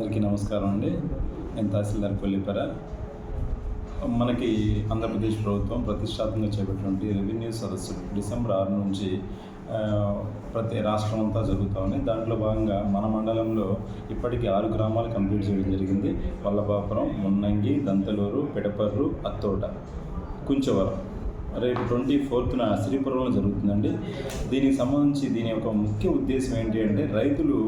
నమస్కారం అండి. నేను తహసీల్దార్ కొల్లిపర. మనకి ఆంధ్రప్రదేశ్ ప్రభుత్వం ప్రతిష్టాత్మకంగా చేపట్టినటువంటి రెవెన్యూ సదస్సు డిసెంబర్ ఆరు నుంచి ప్రతి రాష్ట్రం అంతా జరుగుతూ ఉన్నాయి దాంట్లో భాగంగా మన మండలంలో ఇప్పటికీ ఆరు గ్రామాలు కంప్లీట్ చేయడం జరిగింది. వల్లభాపురం మున్నంగి దంతలూరు పెడపర్రు అత్తోట కుంచవరం. రేపు ట్వంటీ ఫోర్త్న శ్రీపురంలో జరుగుతుందండి. దీనికి సంబంధించి దీని యొక్క ముఖ్య ఉద్దేశం ఏంటి అంటే రైతులు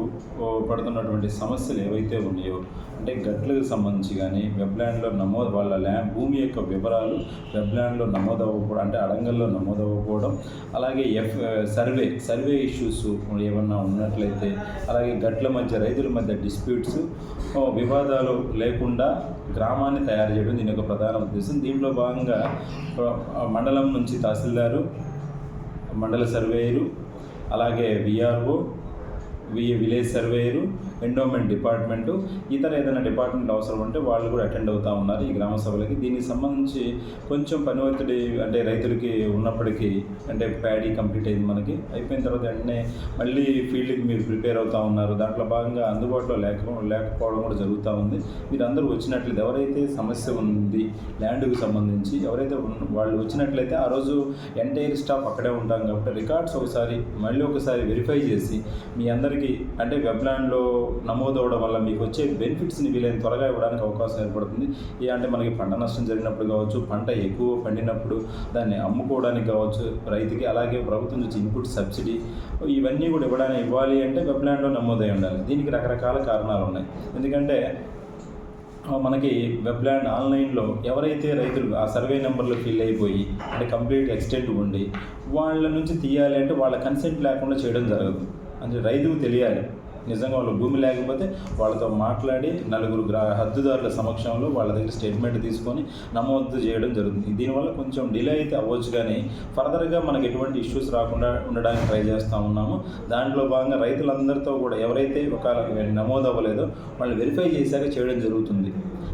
పడుతున్నటువంటి సమస్యలు ఏవైతే ఉన్నాయో అంటే గట్లకు సంబంధించి కానీ వెబ్ల్యాండ్లో నమోదు వాళ్ళ ల్యాండ్ భూమి యొక్క వివరాలు వెబ్ల్యాండ్లో నమోదు అవ్వకపోవడం అంటే అడంగల్లో నమోదు అవ్వకపోవడం అలాగే ఎఫ్ సర్వే సర్వే ఇష్యూస్ ఏమన్నా ఉన్నట్లయితే అలాగే గట్ల మధ్య రైతుల మధ్య డిస్ప్యూట్స్ వివాదాలు లేకుండా గ్రామాన్ని తయారు చేయడం దీని యొక్క ప్రధాన ఉద్దేశం. దీంట్లో భాగంగా మండల మండలం నుంచి తహసీల్దారు మండల సర్వేయరు అలాగే VRO V village surveyor endowment department ఇతర ఏదైనా డిపార్ట్మెంట్ అవసరం ఉంటే వాళ్ళు కూడా అటెండ్ అవుతూ ఉన్నారు ఈ గ్రామ సభలకి. దీనికి సంబంధించి కొంచెం పని ఒత్తిడి అంటే రైతులకి ఉన్నప్పటికీ అంటే ప్యాడీ కంప్లీట్ అయింది మనకి. అయిపోయిన తర్వాత వెంటనే మళ్ళీ ఫీల్డ్కి మీరు ప్రిపేర్ అవుతూ ఉన్నారు. దాంట్లో భాగంగా అందుబాటులో లేక లేకపోవడం కూడా జరుగుతూ ఉంది. మీరు అందరూ వచ్చినట్లయితే ఎవరైతే సమస్య ఉంది ల్యాండ్కి సంబంధించి ఎవరైతే వాళ్ళు వచ్చినట్లయితే ఆ రోజు ఎంటైర్ స్టాఫ్ అక్కడే ఉంటాం కాబట్టి రికార్డ్స్ ఒకసారి మళ్ళీ ఒకసారి వెరిఫై చేసి మీ అందరికీ అంటే వెబ్లాండ్లో నమోదవడం వల్ల మీకు వచ్చే బెనిఫిట్స్ని వీలైన త్వరగా ఇవ్వడానికి అవకాశం ఏర్పడుతుంది. ఏ అంటే మనకి పంట నష్టం జరిగినప్పుడు కావచ్చు పంట ఎక్కువ పండినప్పుడు దాన్ని అమ్ముకోవడానికి కావచ్చు రైతుకి అలాగే ప్రభుత్వం నుంచి ఇన్పుట్ సబ్సిడీ ఇవన్నీ కూడా ఇవ్వడానికి ఇవ్వాలి అంటే వెబ్లాండ్లో నమోదై ఉండాలి. దీనికి రకరకాల కారణాలు ఉన్నాయి. ఎందుకంటే మనకి వెబ్లాండ్ ఆన్లైన్లో ఎవరైతే రైతులు ఆ సర్వే నెంబర్లో ఫిల్ అయిపోయి అంటే కంప్లీట్ ఎక్స్టెంట్ ఉండి వాళ్ళ నుంచి తీయాలి అంటే వాళ్ళ కన్సెంట్ లేకుండా చేయడం జరగదు. అంటే రైతుకు తెలియాలి. నిజంగా వాళ్ళు భూమి లేకపోతే వాళ్ళతో మాట్లాడి నలుగురు గ్రా హద్దుదారుల సమక్షంలో వాళ్ళ దగ్గర స్టేట్మెంట్ తీసుకొని నమోదు చేయడం జరుగుతుంది. దీనివల్ల కొంచెం డిలే అయితే అవ్వచ్చు కానీ ఫర్దర్గా మనకి ఎటువంటి ఇష్యూస్ రాకుండా ఉండడానికి ట్రై చేస్తూ ఉన్నాము. దాంట్లో భాగంగా రైతులందరితో కూడా ఎవరైతే ఒక నమోదు అవ్వలేదో వాళ్ళు వెరిఫై చేశాక చేయడం జరుగుతుంది.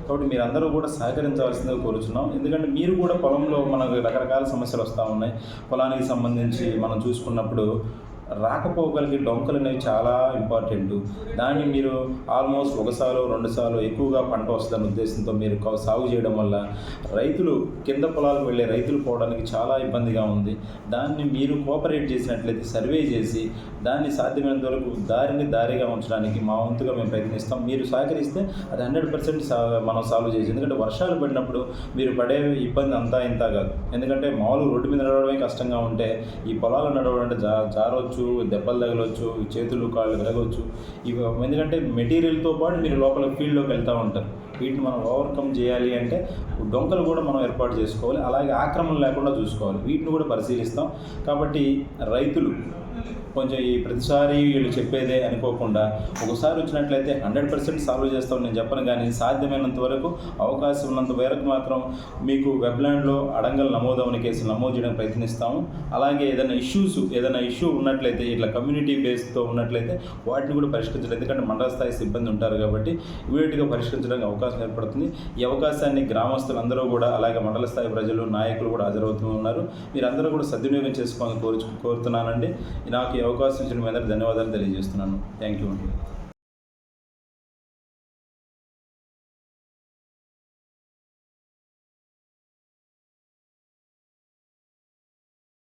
కాబట్టి మీరందరూ కూడా సహకరించవలసిందిగా కోరుచున్నాం. ఎందుకంటే మీరు కూడా పొలంలో మనకు రకరకాల సమస్యలు వస్తూ ఉన్నాయి. పొలానికి సంబంధించి మనం చూసుకున్నప్పుడు రాకపోగలిగే డొంకలు అనేవి చాలా ఇంపార్టెంట్. దాన్ని మీరు ఆల్మోస్ట్ ఒకసారి రెండు సార్లు ఎక్కువగా పంట వస్తుందన్న ఉద్దేశంతో మీరు సాగు చేయడం వల్ల రైతులు కింద పొలాలకు వెళ్ళే రైతులు పోవడానికి చాలా ఇబ్బందిగా ఉంది. దాన్ని మీరు కోఆపరేట్ చేసినట్లయితే సర్వే చేసి దాన్ని సాధ్యమైనంత వరకు దారిని దారిగా ఉంచడానికి మా వంతుగా మేము ప్రయత్నిస్తాం. మీరు సహకరిస్తే అది హండ్రెడ్ పర్సెంట్ మనం సాల్వ్ చేసి ఎందుకంటే వర్షాలు పడినప్పుడు మీరు పడే ఇబ్బంది అంతా ఇంత కాదు. ఎందుకంటే మామూలు రోడ్డు మీద నడవడమే కష్టంగా ఉంటే ఈ పొలాలు నడవడం అంటే జా తగలొచ్చు దెబ్బలు తగలవచ్చు చేతులు కాళ్ళు విరగవచ్చు ఇవి ఎందుకంటే మెటీరియల్తో పాటు మీరు లోపల ఫీల్డ్లోకి వెళ్తూ ఉంటారు. వీటిని మనం ఓవర్కమ్ చేయాలి అంటే డొంకలు కూడా మనం ఏర్పాటు చేసుకోవాలి. అలాగే ఆక్రమణ లేకుండా చూసుకోవాలి. వీటిని కూడా పరిశీలిస్తాం. కాబట్టి రైతులు కొంచెం ఈ ప్రతిసారి వీళ్ళు చెప్పేదే అనుకోకుండా ఒకసారి వచ్చినట్లయితే హండ్రెడ్ పర్సెంట్ సాల్వ్ చేస్తాం నేను చెప్పను. కానీ సాధ్యమైనంత వరకు అవకాశం ఉన్నంత వరకు మాత్రం మీకు వెబ్లాండ్లో అడంగల్ నమోదవని కేసులు నమోదు చేయడానికి ప్రయత్నిస్తాము. అలాగే ఏదైనా ఇష్యూస్ ఏదైనా ఇష్యూ ఉన్నట్లయితే ఇట్లా కమ్యూనిటీ బేస్తో ఉన్నట్లయితే వాటిని కూడా పరిష్కరించాలి ఎందుకంటే మండల స్థాయి సిబ్బంది ఉంటారు కాబట్టి ఇమీడియట్గా పరిష్కరించడానికి అవకాశం ఏర్పడుతుంది. ఈ అవకాశాన్ని గ్రామస్తులందరూ కూడా అలాగే మండల స్థాయి ప్రజలు నాయకులు కూడా హాజరవుతూ ఉన్నారు. మీరందరూ కూడా సద్వినియోగం చేసుకోవాలని కోరు కోరుతున్నానండి. నాకు ఈ అవకాశం ఇచ్చిన మీ అందరికీ ధన్యవాదాలు తెలియజేస్తున్నాను. థ్యాంక్ యూ అండి.